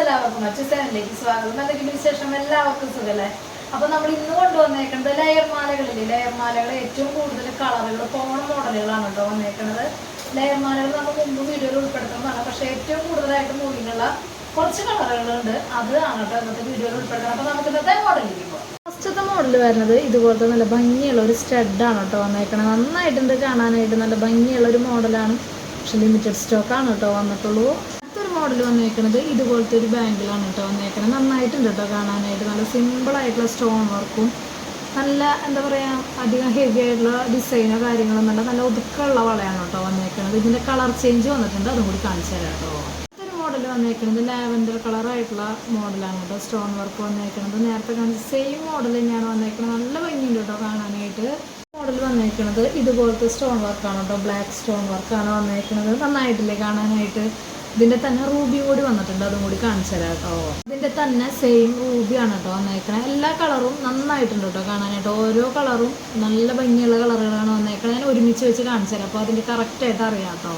എല്ലാവർക്കും മറ്റു ചാനലിലേക്ക് സ്വാഗതം. എന്തെങ്കിലും വിശേഷം? എല്ലാവർക്കും സുഖല്ലേ? അപ്പൊ നമ്മൾ ഇന്ന് കൊണ്ടുവന്നേക്കുന്നത് ലെയർ മാലകളില്ലേ? ലെയർ മാലകൾ ഏറ്റവും കൂടുതൽ കളറുകൾ പോണ മോഡലുകളാണ് കേട്ടോ വന്നേക്കുന്നത് ലെയർ മാലകൾ നമ്മൾ മുമ്പ് വീഡിയോയിൽ ഉൾപ്പെടുത്തുന്നതാണ്. പക്ഷെ ഏറ്റവും കൂടുതലായിട്ട് മൂവിനുള്ള കുറച്ച് കളറുകളുണ്ട് അത് ആണ് കേട്ടോ ഇന്നത്തെ വീഡിയോയിൽ ഉൾപ്പെടുത്തണം അപ്പൊ നമുക്ക് ഇന്നത്തെ മോഡലിലേക്ക് പോകാം ഫസ്റ്റത്തെ മോഡൽ വരുന്നത് ഇതുപോലത്തെ നല്ല ഭംഗിയുള്ള ഒരു സ്റ്റഡാണ് കേട്ടോ വന്നേക്കണത്. നന്നായിട്ടുണ്ട് കാണാനായിട്ട് നല്ല ഭംഗിയുള്ള ഒരു മോഡലാണ് പക്ഷെ ലിമിറ്റഡ് സ്റ്റോക്കാണ് കേട്ടോ വന്നിട്ടുള്ളൂ. മോഡൽ വന്നേക്കണത് ഇതുപോലത്തെ ഒരു ബാങ്കിലാണ് കേട്ടോ വന്നേക്കണത്. നന്നായിട്ടുണ്ട് കേട്ടോ കാണാനായിട്ട്. നല്ല സിമ്പിൾ ആയിട്ടുള്ള സ്റ്റോൺ വർക്കും നല്ല എന്താ പറയുക അധികം ഹെവി ആയിട്ടുള്ള ഡിസൈനോ കാര്യങ്ങളോ നല്ല നല്ല ഒതുക്കമുള്ള വളയാണ് കേട്ടോ വന്നേക്കണത്. ഇതിന്റെ കളർ ചേഞ്ച് വന്നിട്ടുണ്ട്. അതും കൂടി കാണിച്ചു തരാം കേട്ടോ അടുത്തൊരു മോഡൽ വന്നേക്കുന്നത് ലാവൻഡർ കളർ ആയിട്ടുള്ള മോഡലാണ് കേട്ടോ സ്റ്റോൺ വർക്ക് വന്നേക്കുന്നത് നേരത്തെ കാണിച്ച സെയിം മോഡൽ തന്നെയാണ് വന്നേക്കുന്നത് നല്ല ഭംഗിയുണ്ട് കേട്ടോ കാണാനായിട്ട്. മോഡൽ വന്നേക്കുന്നത് ഇതുപോലത്തെ സ്റ്റോൺ വർക്കാണ് കേട്ടോ ബ്ലാക്ക് സ്റ്റോൺ വർക്കാണ് വന്നേക്കുന്നത് നന്നായിട്ടില്ലേ കാണാനായിട്ട്? ഇതിന്റെ തന്നെ റൂബി കൂടി വന്നിട്ടുണ്ട് അതും കൂടി കാണിച്ചു തരാം കേട്ടോ. ഇതിന്റെ തന്നെ സെയിം റൂബിയാണ് കേട്ടോ വന്നേക്കണേ. എല്ലാ കളറും നന്നായിട്ടുണ്ട് കേട്ടോ കാണാനായിട്ട്. ഓരോ കളറും നല്ല ഭംഗിയുള്ള കളറുകളാണ് വന്നേക്കണേ. ഞാൻ ഒരുമിച്ച് വെച്ച് കാണിച്ചു തരാം. അപ്പോൾ അതിന്റെ കറക്റ്റ് ആയിട്ട് അറിയാം കേട്ടോ?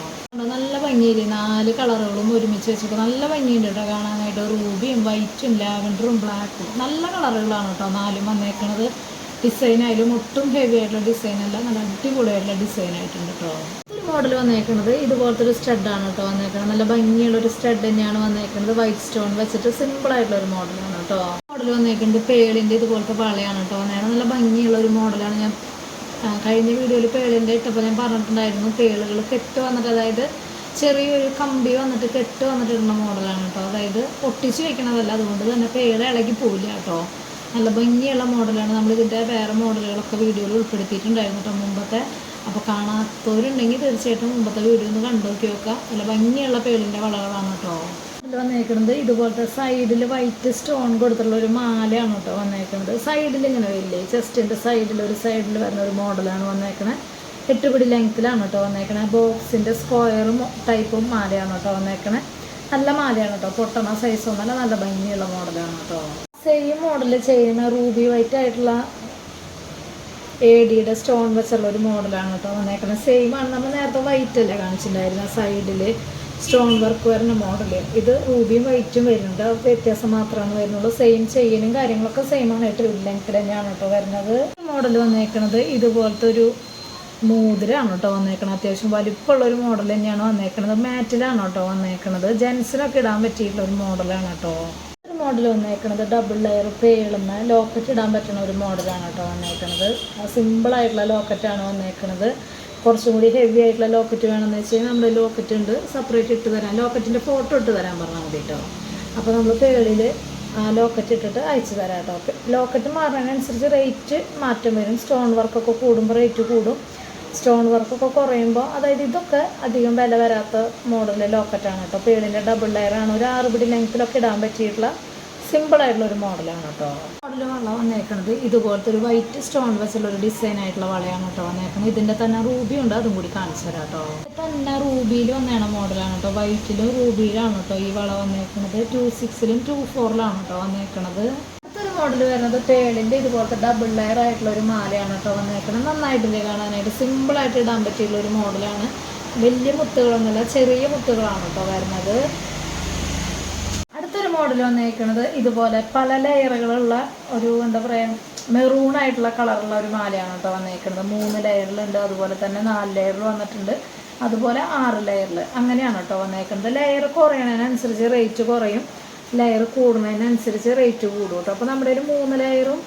നല്ല ഭംഗിയില്ലേ നാല് കളറുകളും ഒരുമിച്ച് വെച്ചിട്ട് നല്ല ഭംഗിയുണ്ട് കേട്ടോ കാണാനായിട്ട്. റൂബിയും വൈറ്റും ലാവൻഡറും ബ്ലാക്കും നല്ല കളറുകളാണ് കേട്ടോ നാലും വന്നേക്കണത്. ഡിസൈൻ ആയാലും ഒട്ടും ഹെവി ആയിട്ടുള്ള ഡിസൈൻ അല്ല. നല്ല അടിപൊളിയായിട്ടുള്ള ഡിസൈൻ ആയിട്ടുണ്ട് കേട്ടോ. മോഡൽ വന്നേക്കുന്നത് ഇതുപോലത്തെ ഒരു സ്റ്റഡാണ് കേട്ടോ വന്നേക്കുന്നത് നല്ല ഭംഗിയുള്ള ഒരു സ്റ്റഡ് തന്നെയാണ് വന്നേക്കുന്നത് വൈറ്റ് സ്റ്റോൺ വെച്ചിട്ട് സിമ്പിൾ ആയിട്ടുള്ള ഒരു മോഡലാണ് കേട്ടോ മോഡൽ വന്നേക്കുന്നത് പേളിന്റെ ഇതുപോലത്തെ വളയാണ് കേട്ടോ വന്നേക്കുന്നത് നല്ല ഭംഗിയുള്ള ഒരു മോഡലാണ് ഞാൻ കഴിഞ്ഞ വീഡിയോയിൽ പേളിന്റെ ഇട്ടപ്പോൾ ഞാൻ പറഞ്ഞിട്ടുണ്ടായിരുന്നു. പേളുകൾ കെട്ട് വന്നിട്ട് അതായത് ചെറിയൊരു കമ്പി വന്നിട്ട് കെട്ട് വന്നിട്ടുള്ള മോഡലാണ് കേട്ടോ അതായത് ഒട്ടിച്ച് വെക്കണതല്ല. അതുകൊണ്ട് തന്നെ പേള ഇളകി പോവില്ല കേട്ടോ നല്ല ഭംഗിയുള്ള മോഡലാണ്. നമ്മൾ ഇതിന്റെ വേറെ മോഡലുകളൊക്കെ വീഡിയോയിൽ ഉൾപ്പെടുത്തിയിട്ടുണ്ടായിരുന്നു കേട്ടോ മുമ്പത്തെ. അപ്പോൾ കാണാത്തവരുണ്ടെങ്കിൽ തീർച്ചയായിട്ടും മുമ്പത്തെ വീഡിയോ ഒന്ന് കണ്ടു നോക്കി നോക്കുക. നല്ല ഭംഗിയുള്ള പേളിന്റെ വളകളാണ് കേട്ടോ. ഇതിൽ വന്നേക്കുന്നത് ഇതുപോലത്തെ സൈഡിൽ വൈറ്റ് സ്റ്റോൺ കൊടുത്തിട്ടുള്ള ഒരു മാലയാണ് കേട്ടോ വന്നേക്കുന്നത്. സൈഡിൽ ഇങ്ങനെ വരില്ലേ? ചെസ്റ്റിന്റെ സൈഡിൽ ഒരു സൈഡിൽ വരുന്ന ഒരു മോഡലാണ് വന്നേക്കണേ. എട്ടുപിടി ലെങ്ത്തിലാണ് കേട്ടോ വന്നേക്കണേ. ബോക്സിന്റെ സ്ക്വയറും ടൈപ്പും മാലയാണ് കേട്ടോ വന്നേക്കണേ. നല്ല മാലയാണ് കേട്ടോ. പൊട്ടണ സൈസൊന്നല്ല നല്ല ഭംഗിയുള്ള മോഡലാണ് കേട്ടോ. സെയിം മോഡൽ ചെയ്യുന്ന റൂബി വൈറ്റ് ആയിട്ടുള്ള എ ഡിയുടെ സ്റ്റോൺ വെച്ചുള്ള ഒരു മോഡലാണ് കേട്ടോ വന്നേക്കുന്നത് സെയിം ആണ്. നമ്മൾ നേരത്തെ വൈറ്റ് അല്ലേ കാണിച്ചിട്ടുണ്ടായിരുന്ന? സൈഡിൽ സ്റ്റോൺ വർക്ക് വരുന്ന മോഡൽ ഇത് റൂബിയും വൈറ്റും വരുന്നുണ്ട്. വ്യത്യാസം മാത്രമാണ് വരുന്നുള്ളൂ. സെയിം ചെയിനും കാര്യങ്ങളൊക്കെ സെയിം ആണ്. എട്ട് ലെങ്ത് തന്നെയാണ് കേട്ടോ വരുന്നത്. മോഡൽ വന്നേക്കുന്നത് ഇതുപോലത്തെ ഒരു മൂതിരാണ് കേട്ടോ വന്നേക്കണത് അത്യാവശ്യം വലിപ്പമുള്ള ഒരു മോഡൽ തന്നെയാണ് വന്നേക്കണത്. മാറ്റിലാണ് കേട്ടോ വന്നേക്കണത്. ജെൻസിനൊക്കെ ഇടാൻ പറ്റിയിട്ടുള്ള ഒരു മോഡലാണ് കേട്ടോ മോഡൽ വന്നേക്കണത് ഡബിൾ ലെയർ പേളുന്ന ലോക്കറ്റ് ഇടാൻ പറ്റുന്ന ഒരു മോഡലാണ് കേട്ടോ വന്നേക്കണത്. സിമ്പിൾ ആയിട്ടുള്ള ലോക്കറ്റാണ് വന്നേക്കണത്. കുറച്ചും കൂടി ഹെവി ആയിട്ടുള്ള ലോക്കറ്റ് വേണമെന്ന് വെച്ച് കഴിഞ്ഞാൽ ലോക്കറ്റ് ഉണ്ട് സെപ്പറേറ്റ് ഇട്ട് തരാം. ലോക്കറ്റിന്റെ ഫോട്ടോ ഇട്ട് തരാൻ പറഞ്ഞാൽ മതി കേട്ടോ. അപ്പോൾ നമ്മൾ പേളിൽ ലോക്കറ്റ് ഇട്ടിട്ട് അയച്ചു തരാം കേട്ടോ. ലോക്കറ്റ് മാറുന്നതിനനുസരിച്ച് റേറ്റ് മാറ്റം വരും. സ്റ്റോൺ വർക്കൊക്കെ കൂടുമ്പോൾ റേറ്റ് കൂടും. സ്റ്റോൺ വർക്കൊക്കെ കുറയുമ്പോൾ അതായത് ഇതൊക്കെ അധികം വില വരാത്ത മോഡൽ ലോക്കറ്റാണ് കേട്ടോ. പേളിന്റെ ഡബിൾ ലെയറാണ് ഒരു ആറ് ലെങ്ത്തിലൊക്കെ ഇടാൻ പറ്റിയിട്ടുള്ള സിമ്പിൾ ആയിട്ടുള്ള ഒരു മോഡലാണ് കേട്ടോ. മോഡൽ വള വന്നേക്കുന്നത് ഇതുപോലത്തെ ഒരു വൈറ്റ് സ്റ്റോൺ വെച്ചുള്ള ഒരു ഡിസൈൻ ആയിട്ടുള്ള വളയാണ് കേട്ടോ വന്നേക്കുന്നത് ഇതിന്റെ തന്നെ റൂബി ഉണ്ട് അതും കൂടി കാണിച്ചു തരാം കേട്ടോ. തന്നെ റൂബിയിൽ വന്നേണ മോഡലാണ് കേട്ടോ. വൈറ്റിലും റൂബിയിലാണ് കേട്ടോ ഈ വള വന്നേക്കുന്നത് ടു സിക്സിലും ടു ഫോറിലാണ് കേട്ടോ വന്നേക്കുന്നത് അടുത്തൊരു മോഡൽ വരുന്നത് പേളിന്റെ ഇതുപോലത്തെ ഡബിൾ ലെയർ ആയിട്ടുള്ള ഒരു മാലയാണ് കേട്ടോ വന്നേക്കുന്നത് നന്നായിട്ടില്ലേ കാണാനായിട്ട്. സിമ്പിൾ ആയിട്ട് ഇടാൻ പറ്റിയുള്ള ഒരു മോഡലാണ്. വലിയ മുത്തുകളൊന്നുമില്ല ചെറിയ മുത്തുകളാണ് കേട്ടോ വരുന്നത്. മോഡൽ വന്നേക്കുന്നത് ഇതുപോലെ പല ലെയറുകളുള്ള ഒരു എന്താ പറയുക മെറൂൺ ആയിട്ടുള്ള കളറുള്ള ഒരു മാലയാണ് കേട്ടോ വന്നേക്കുന്നത് മൂന്ന് ലെയറിലുണ്ട് അതുപോലെ തന്നെ നാല് ലെയറിൽ വന്നിട്ടുണ്ട്. അതുപോലെ ആറ് ലെയറിൽ അങ്ങനെയാണ് കേട്ടോ വന്നേക്കുന്നത് ലെയർ കുറയണതിനനുസരിച്ച് റേറ്റ് കുറയും. ലെയർ കൂടുന്നതിനനുസരിച്ച് റേറ്റ് കൂടും കേട്ടോ. അപ്പോൾ നമ്മുടെ ഒരു മൂന്ന് ലെയറും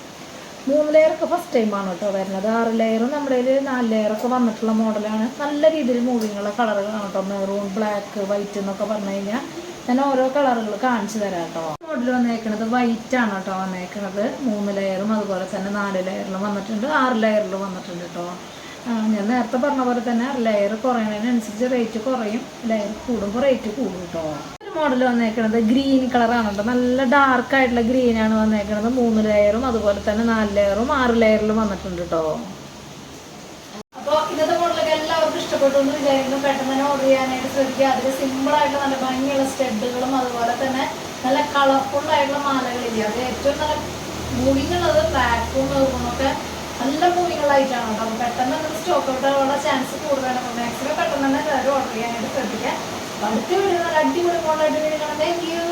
മൂന്ന് ലെയറൊക്കെ ഫസ്റ്റ് ടൈമാണ് കേട്ടോ വരുന്നത്. ആറ് ലെയറും നമ്മുടെ ഒരു നാല് ലെയറൊക്കെ വന്നിട്ടുള്ള മോഡലാണ് നല്ല രീതിയിൽ മൂവിങ്ങുള്ള കളറുകളാണ് കേട്ടോ. മെറൂൺ ബ്ലാക്ക് വൈറ്റ് എന്നൊക്കെ പറഞ്ഞു കഴിഞ്ഞാൽ ഞാൻ ഓരോ കളറുകൾ കാണിച്ചു തരാം കേട്ടോ. മോഡൽ വന്നേക്കണത് വൈറ്റ് ആണ് കേട്ടോ വന്നേക്കണത്. മൂന്ന് ലെയറും അതുപോലെ തന്നെ നാല് ലെയറിലും വന്നിട്ടുണ്ട്. ആറ് ലെയറിലും വന്നിട്ടുണ്ട് കേട്ടോ. ഞാൻ നേരത്തെ പറഞ്ഞ പോലെ തന്നെ ലെയർ കുറയുന്നതിനനുസരിച്ച് റേറ്റ് കുറയും. ലെയർ കൂടുമ്പോൾ റേറ്റ് കൂടും കേട്ടോ. മോഡൽ വന്നേക്കുന്നത് ഗ്രീൻ കളറാണ് കേട്ടോ. നല്ല ഡാർക്ക് ആയിട്ടുള്ള ഗ്രീൻ ആണ് വന്നേക്കുന്നത് മൂന്ന് ലെയറും അതുപോലെ തന്നെ നാല് ലെയറും ആറ് ലെയറിലും വന്നിട്ടുണ്ട് കേട്ടോ അപ്പോൾ ഇന്നത്തെ മോഡലൊക്കെ എല്ലാവർക്കും ഇഷ്ടപ്പെട്ടു വിചാരിക്കുന്നു പെട്ടെന്ന് തന്നെ ഓർഡർ ചെയ്യാനായിട്ട് ശ്രദ്ധിക്കുക അതിൽ സിമ്പിളായിട്ട് നല്ല ഭംഗിയുള്ള സ്റ്റെഡുകളും അതുപോലെ തന്നെ നല്ല കളർഫുൾ ആയിട്ടുള്ള മാലകളില്ലേ? അത് ഏറ്റവും നല്ല മൂവിങ് ഉള്ളത് ബ്ലാക്കും ഒക്കെ നല്ല മൂവിങ്ങളായിട്ടാണ് കേട്ടോ. അപ്പോൾ പെട്ടെന്ന് തന്നെ സ്റ്റോക്ക് ഔട്ട് ആവാനുള്ള ചാൻസ് കൂടുതലാണ്. അപ്പോൾ മാക്സിമം പെട്ടെന്ന് തന്നെ എല്ലാവരും ഓർഡർ ചെയ്യാനായിട്ട് ശ്രദ്ധിക്കുക അടുത്ത് വീഡിയോ നല്ല അടിപൊളി മോഡലായിട്ട് വീഡിയോ കാണാം. Thank you